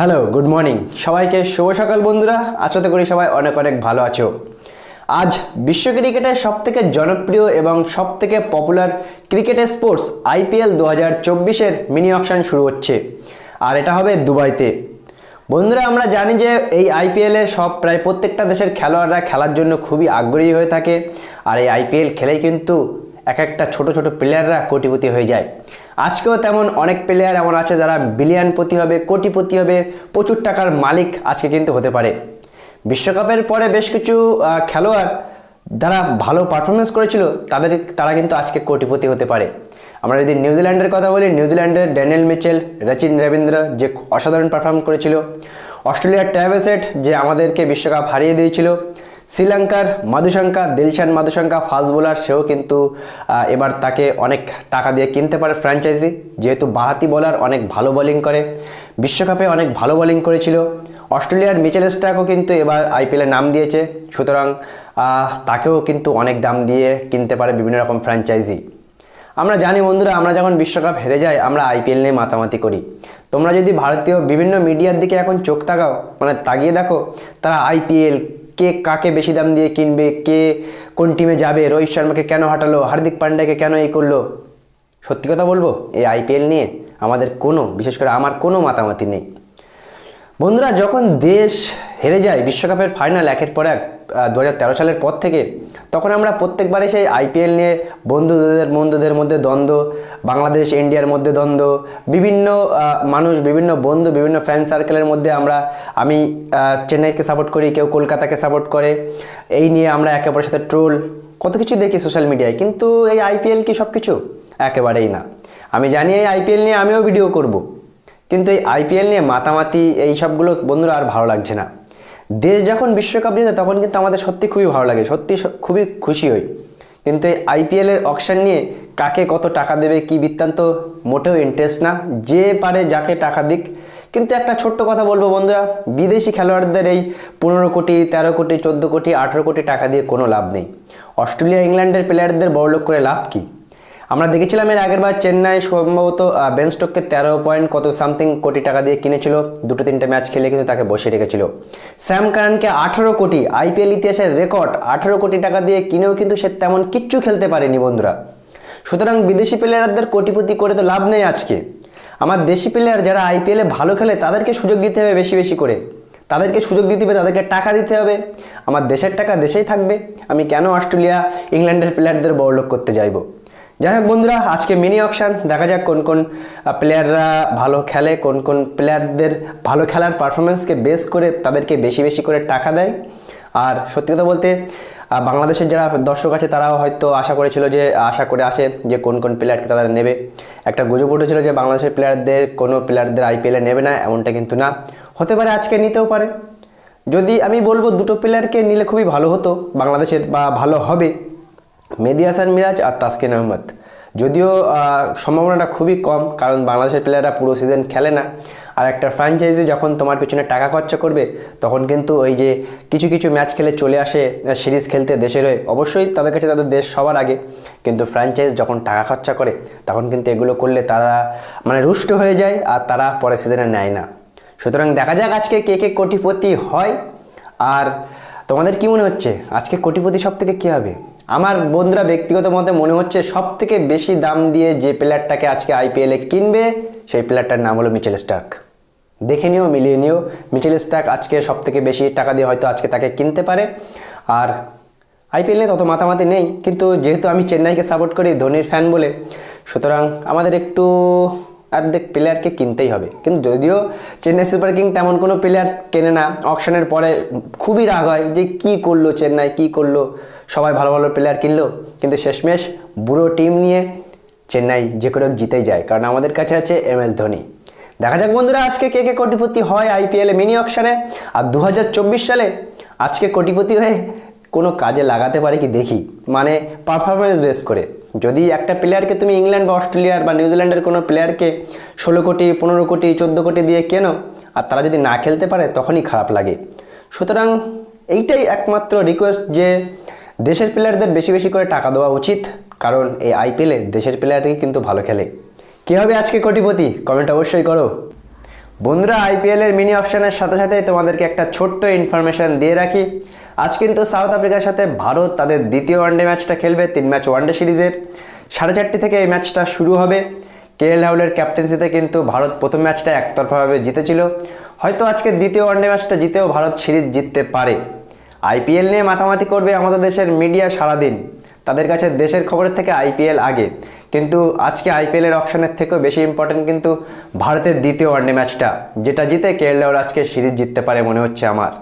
Hello good morning সবাইকে শুভ সকাল বন্ধুরা। আশাতে করি সবাই অনেক অনেক ভালো আছো। আজ বিশ্ব ক্রিকেটের সবথেকে জনপ্রিয় এবং সবথেকে পপুলার ক্রিকেটের স্পোর্টস আইপিএল দু হাজার চব্বিশের মিনি অকশন শুরু হচ্ছে। আর এটা হবে দুবাইতে। বন্ধুরা, আমরা জানি যে এই আইপিএলে সব প্রায় প্রত্যেকটা দেশের খেলোয়াড়রা খেলার জন্য খুবই আগ্রহী হয়ে থাকে। আর এই আইপিএল খেলেই কিন্তু এক একটা ছোট ছোট প্লেয়াররা কোটিপতি হয়ে যায়। আজকেও তেমন অনেক প্লেয়ার এমন আছে যারা বিলিয়নপতি হবে, কোটিপতি হবে, প্রচুর টাকার মালিক আজকে কিন্তু হতে পারে। বিশ্বকাপের পরে বেশ কিছু খেলোয়াড় যারা ভালো পারফরমেন্স করেছিল, তাদের, তারা কিন্তু আজকে কোটিপতি হতে পারে। আমরা যদি নিউজিল্যান্ডের কথা বলি নিউজিল্যান্ডের ড্যানিয়েল মিচেল রচিন রবীন্দ্র যে অসাধারণ পারফর্ম করেছিল অস্ট্রেলিয়ার ট্যাভেসেট যে আমাদেরকে বিশ্বকাপ হারিয়ে দিয়েছিল শ্রীলঙ্কার মাধুশঙ্কা দিলশান মাধুশঙ্কা ফাস্ট বোলার, সেও কিন্তু এবার তাকে অনেক টাকা দিয়ে কিনতে পারে ফ্র্যাঞ্চাইজি যেহেতু বাহাতি বোলার অনেক ভালো বোলিং করে। বিশ্বকাপে অনেক ভালো বোলিং করেছিল। অস্ট্রেলিয়ার মিচেল স্টাকও কিন্তু এবার আইপিএলে নাম দিয়েছে। সুতরাং তাকেও কিন্তু অনেক দাম দিয়ে কিনতে পারে বিভিন্ন রকম ফ্র্যাঞ্চাইজি আমরা জানি বন্ধুরা, আমরা যখন বিশ্বকাপ হেরে যাই, আমরা আইপিএল নিয়ে মাতামাতি করি। তোমরা যদি ভারতীয় বিভিন্ন মিডিয়ার দিকে এখন চোখ তাকাও মানে তাকিয়ে দেখো, তারা আইপিএল কে কাকে বেশি দাম দিয়ে কিনবে, কে কোন টিমে যাবে, রোহিত শর্মাকে কেন হাঁটালো, হার্দিক পান্ড্যাকে কেন এই করল? সত্যি কথা বলব, এই আইপিএল নিয়ে আমাদের কোনো, বিশেষ করে আমার কোনো মাতামাতি নেই। বন্ধুরা, যখন দেশ হেরে যায় বিশ্বকাপের ফাইনাল একের পর এক দু হাজার তেরো সালের পর থেকে তখন আমরা প্রত্যেকবারে সেই আইপিএল নিয়ে বন্ধুদের বন্ধুদের মধ্যে দ্বন্দ্ব, বাংলাদেশ, ইন্ডিয়ার মধ্যে দ্বন্দ্ব, বিভিন্ন মানুষ, বিভিন্ন বন্ধু, বিভিন্ন ফ্যান সার্কেলের মধ্যে আমরা, আমি চেন্নাইকে সাপোর্ট করি, কেউ কলকাতাকে সাপোর্ট করে। এই নিয়ে আমরা একে অপরের সাথে ট্রোল কত কিছু দেখি সোশ্যাল মিডিয়ায় কিন্তু এই আইপিএল কি সব কিছু একেবারেই না। আমি জানি এই আইপিএল নিয়ে আমিও ভিডিও করব, কিন্তু এই আইপিএল নিয়ে মাতামাতি, এই সবগুলো বন্ধুরা আর ভালো লাগছে না। দেশ যখন বিশ্বকাপ জিতে তখন কিন্তু আমাদের সত্যি খুবই ভালো লাগে, সত্যি খুবই খুশি হই। কিন্তু এই আইপিএলের অকশন নিয়ে কাকে কত টাকা দেবে, কি বৃত্তান্ত, মোটেও ইন্টারেস্ট না। যে পারে যাকে টাকা দিক। কিন্তু একটা ছোট্ট কথা বলব বন্ধুরা, বিদেশি খেলোয়াড়দের এই পনেরো কোটি, তেরো কোটি, চোদ্দ কোটি, আঠেরো কোটি টাকা দিয়ে কোনো লাভ নেই। অস্ট্রেলিয়া, ইংল্যান্ডের প্লেয়ারদের বড়লোক করে লাভ কী? আমরা দেখেছিলাম এর আগের বার চেন্নাই সম্ভবত আহ, বেন স্টোককে তেরো পয়েন্ট কত সামথিং কোটি টাকা দিয়ে কিনেছিল। দুটো তিনটে ম্যাচ খেলে কিন্তু তাকে বসে রেখেছিল। স্যাম কারানকে আঠেরো কোটি আইপিএল ইতিহাসের রেকর্ড আঠেরো কোটি টাকা দিয়ে কিনেও কিন্তু সে তেমন কিচ্ছু খেলতে পারেনি বন্ধুরা। সুতরাং বিদেশি প্লেয়ারদের কোটিপতি করে তো লাভ নেই আজকে। আমার দেশি প্লেয়ার যারা আইপিএলে ভালো খেলে তাদেরকে সুযোগ দিতে হবে বেশি বেশি করে। তাদেরকে সুযোগ দিতে হবে তাদেরকে টাকা দিতে হবে। আমার দেশের টাকা দেশেই থাকবে। আমি কেন অস্ট্রেলিয়া ইংল্যান্ডের প্লেয়ারদের বড়লোক করতে যাইবো? যাই হোক বন্ধুরা, আজকে মিনি অকশান দেখা যাক কোন কোন প্লেয়াররা ভালো খেলে, কোন কোন প্লেয়ারদের ভালো খেলার পারফরমেন্সকে বেস করে তাদেরকে বেশি বেশি করে টাকা দেয়। আর সত্যি কথা বলতে বাংলাদেশের যারা দর্শক আছে, তারাও হয়তো আশা করেছিল যে, আশা করে আসে যে কোন কোন প্লেয়ারকে তারা নেবে। একটা গুজব উঠেছিল যে, বাংলাদেশের প্লেয়ারদের কোনো প্লেয়ারদের আইপিএলে নেবে না, এমনটা কিন্তু না। হতে পারে আজকে নিতেও পারে। যদি আমি বলব দুটো প্লেয়ারকে নিলে খুবই ভালো হতো, বাংলাদেশের বা ভালো হবে। মেহেদি হাসান মিরাজ আর তাসকিন আহমদ। যদিও সম্ভাবনাটা খুবই কম, কারণ বাংলাদেশের প্লেয়াররা পুরো সিজন খেলে না। আর একটা ফ্র্যাঞ্চাইজি যখন তোমার পিছনে টাকা খরচা করবে, তখন কিন্তু ওই যে কিছু কিছু ম্যাচ খেলে চলে আসে সিরিজ খেলতে দেশের হয়ে। অবশ্যই তাদের কাছে তাদের দেশ সবার আগে। কিন্তু ফ্র্যাঞ্চাইজ যখন টাকা খরচা করে, তখন কিন্তু এগুলো করলে তারা মানে রুষ্ট হয়ে যায় আর তারা পরের সিজনে নেয় না। সুতরাং দেখা যাক আজকে কে কে কোটিপতি হয়। আর তোমাদের কি মনে হচ্ছে? আজকে কোটিপতি সব থেকে কী হবে? আমার বন্ধুরা ব্যক্তিগত মতে মনে হচ্ছে সব থেকে বেশি দাম দিয়ে যে প্লেয়ারটাকে আজকে আইপিএলে কিনবে, সেই প্লেয়ারটার নাম হলো মিচেল স্টার্ক। দেখে নিও, মিলিয়ে নিও। মিচেল স্টার্ক আজকে সব থেকে বেশি টাকা দিয়ে হয়তো আজকে তাকে কিনতে পারে। আর আইপিএল তত মাতামাতি নেই, কিন্তু যেহেতু আমি চেন্নাইকে সাপোর্ট করি, ধোনির ফ্যান বলে, সুতরাং আমাদের একটু অর্ধেক প্লেয়ারকে কিনতেই হবে। কিন্তু যদিও চেন্নাই সুপার কিং তেমন কোনো প্লেয়ার কেনে না অকশনের পরে খুবই রাগ হয় যে কি করল চেন্নাই, কি করল, সবাই ভালো ভালো প্লেয়ার কিনলো। কিন্তু শেষমেশ বুড়ো টিম নিয়ে চেন্নাই যে করে জিতেই যায়, কারণ আমাদের কাছে আছে এম এস ধোনি। দেখা যাক বন্ধুরা আজকে কে কে কোটিপতি হয় আইপিএলে মিনি অকশনে আর দু হাজার চব্বিশ সালে আজকে কোটিপতি হয়ে কোনো কাজে লাগাতে পারে কি দেখি। মানে পারফরমেন্স বেস করে। যদি একটা প্লেয়ারকে তুমি ইংল্যান্ড বা অস্ট্রেলিয়ার বা নিউজিল্যান্ডের কোনো প্লেয়ারকে ষোলো কোটি, পনেরো কোটি, চোদ্দ কোটি দিয়ে কেনো, আর তারা যদি না খেলতে পারে, তখনই খারাপ লাগে। সুতরাং এইটাই একমাত্র রিকোয়েস্ট যে দেশের প্লেয়ারদের বেশি বেশি করে টাকা দেওয়া উচিত, কারণ এই আইপিএলে দেশের প্লেয়ারই কিন্তু ভালো খেলে। কী হবে আজকে কোটিপতি? কমেন্ট অবশ্যই করো। বন্ধুরা আইপিএলের মিনি অপশনের সাথে সাথে তোমাদেরকে একটা ছোট্ট ইনফরমেশন দিয়ে রাখি। আজ কিন্তু সাউথ আফ্রিকার সাথে ভারত তাদের দ্বিতীয় ওয়ানডে ম্যাচটা খেলবে, তিন ম্যাচ ওয়ানডে সিরিজের। সাড়ে চারটে থেকে এই ম্যাচটা শুরু হবে। কে এল রাহুলের ক্যাপ্টেন্সিতে কিন্তু ভারত প্রথম ম্যাচটা একতরফাভাবে জিতেছিল। হয়তো আজকে দ্বিতীয় ওয়ানডে ম্যাচটা জিতেও ভারত সিরিজ জিততে পারে। আইপিএল নিয়ে মাতামাতি করবে আমাদের দেশের মিডিয়া সারাদিন। তাদের কাছে দেশের খবরের থেকে আইপিএল আগে। কিন্তু আজকে আইপিএলের অপশনের থেকেও বেশি ইম্পর্টেন্ট কিন্তু ভারতের দ্বিতীয় ওয়ানডে ম্যাচটা। যেটা জিতে কেরলা আজকে সিরিজ জিততে পারে মনে হচ্ছে আমার।